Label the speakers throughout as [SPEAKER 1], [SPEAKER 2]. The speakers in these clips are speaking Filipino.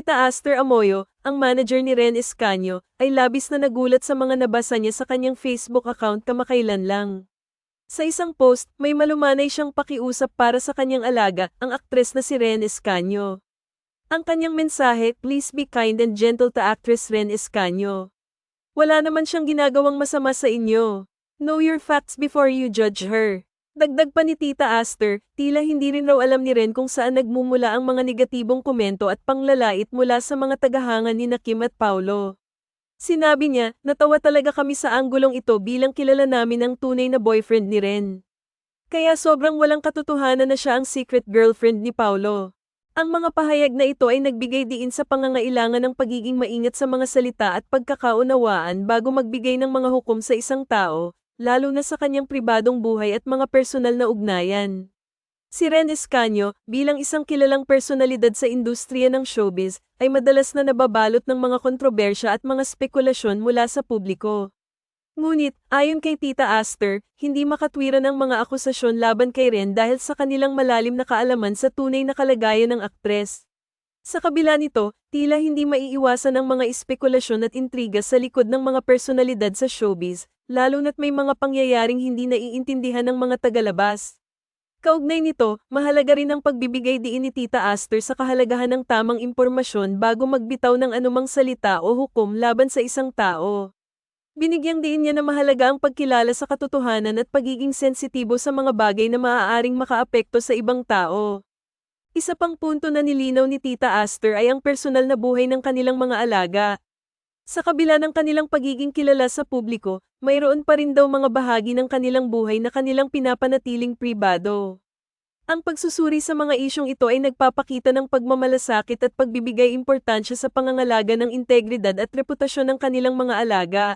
[SPEAKER 1] Tita Aster Amoyo, ang manager ni Ren Escanio, ay labis na nagulat sa mga nabasa niya sa kanyang Facebook account kamakailan lang. Sa isang post, may malumanay siyang pakiusap para sa kanyang alaga, ang aktres na si Ren Escanio. Ang kanyang mensahe, please be kind and gentle to actress Ren Escanio. Wala naman siyang ginagawang masama sa inyo. Know your facts before you judge her. Dagdag pa ni Tita Aster, tila hindi rin raw alam ni Ren kung saan nagmumula ang mga negatibong komento at panglalait mula sa mga tagahangan ni Kim at Paulo. Sinabi niya, natawa talaga kami sa anggulong ito bilang kilala namin ang tunay na boyfriend ni Ren. Kaya sobrang walang katotohanan na siya ang secret girlfriend ni Paulo. Ang mga pahayag na ito ay nagbigay diin sa pangangailangan ng pagiging maingat sa mga salita at pagkakaunawaan bago magbigay ng mga hukom sa isang tao, lalo na sa kanyang pribadong buhay at mga personal na ugnayan. Si Ren Escanio, bilang isang kilalang personalidad sa industriya ng showbiz, ay madalas na nababalot ng mga kontrobersya at mga spekulasyon mula sa publiko. Ngunit, ayon kay Tita Aster, hindi makatwiran ang mga akusasyon laban kay Ren dahil sa kanilang malalim na kaalaman sa tunay na kalagayan ng aktres. Sa kabila nito, tila hindi maiiwasan ang mga espekulasyon at intriga sa likod ng mga personalidad sa showbiz, lalo na't may mga pangyayaring hindi naiintindihan ng mga tagalabas. Kaugnay nito, mahalaga rin ang pagbibigay diin ni Tita Aster sa kahalagahan ng tamang impormasyon bago magbitaw ng anumang salita o hukom laban sa isang tao. Binigyang diin niya na mahalaga ang pagkilala sa katotohanan at pagiging sensitibo sa mga bagay na maaaring makaapekto sa ibang tao. Isa pang punto na nilinaw ni Tita Aster ay ang personal na buhay ng kanilang mga alaga. Sa kabila ng kanilang pagiging kilala sa publiko, mayroon pa rin daw mga bahagi ng kanilang buhay na kanilang pinapanatiling pribado. Ang pagsusuri sa mga isyong ito ay nagpapakita ng pagmamalasakit at pagbibigay importansya sa pangangalaga ng integridad at reputasyon ng kanilang mga alaga.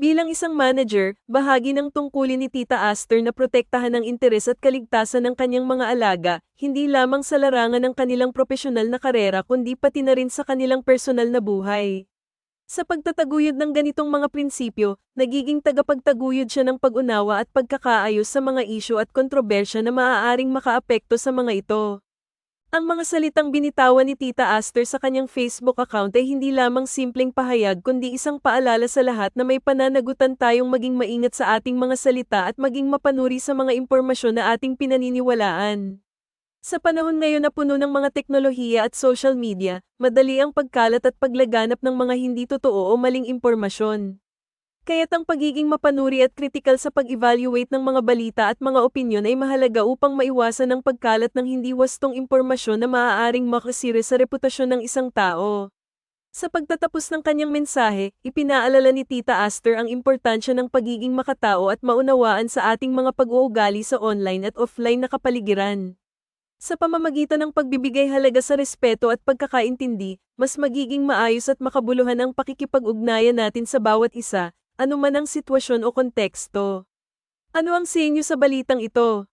[SPEAKER 1] Bilang isang manager, bahagi ng tungkulin ni Tita Aster na protektahan ang interes at kaligtasan ng kanyang mga alaga, hindi lamang sa larangan ng kanilang profesional na karera kundi pati na rin sa kanilang personal na buhay. Sa pagtataguyod ng ganitong mga prinsipyo, nagiging tagapagtaguyod siya ng pag-unawa at pagkakaayos sa mga isyu at kontrobersya na maaaring makaapekto sa mga ito. Ang mga salitang binitawan ni Tita Aster sa kanyang Facebook account ay hindi lamang simpleng pahayag kundi isang paalala sa lahat na may pananagutan tayong maging maingat sa ating mga salita at maging mapanuri sa mga impormasyon na ating pinaniniwalaan. Sa panahon ngayon na puno ng mga teknolohiya at social media, madali ang pagkalat at paglaganap ng mga hindi totoo o maling impormasyon. Kaya't ang pagiging mapanuri at kritikal sa pag-evaluate ng mga balita at mga opinyon ay mahalaga upang maiwasan ang pagkalat ng hindi wastong impormasyon na maaaring makasira sa reputasyon ng isang tao. Sa pagtatapos ng kanyang mensahe, ipinaalala ni Tita Aster ang importansya ng pagiging makatao at maunawaan sa ating mga pag-uugali sa online at offline na kapaligiran. Sa pamamagitan ng pagbibigay halaga sa respeto at pagkakaintindi, mas magiging maayos at makabuluhan ang pakikipag-ugnayan natin sa bawat isa, anuman ang sitwasyon o konteksto. Ano ang sinyo sa balitang ito?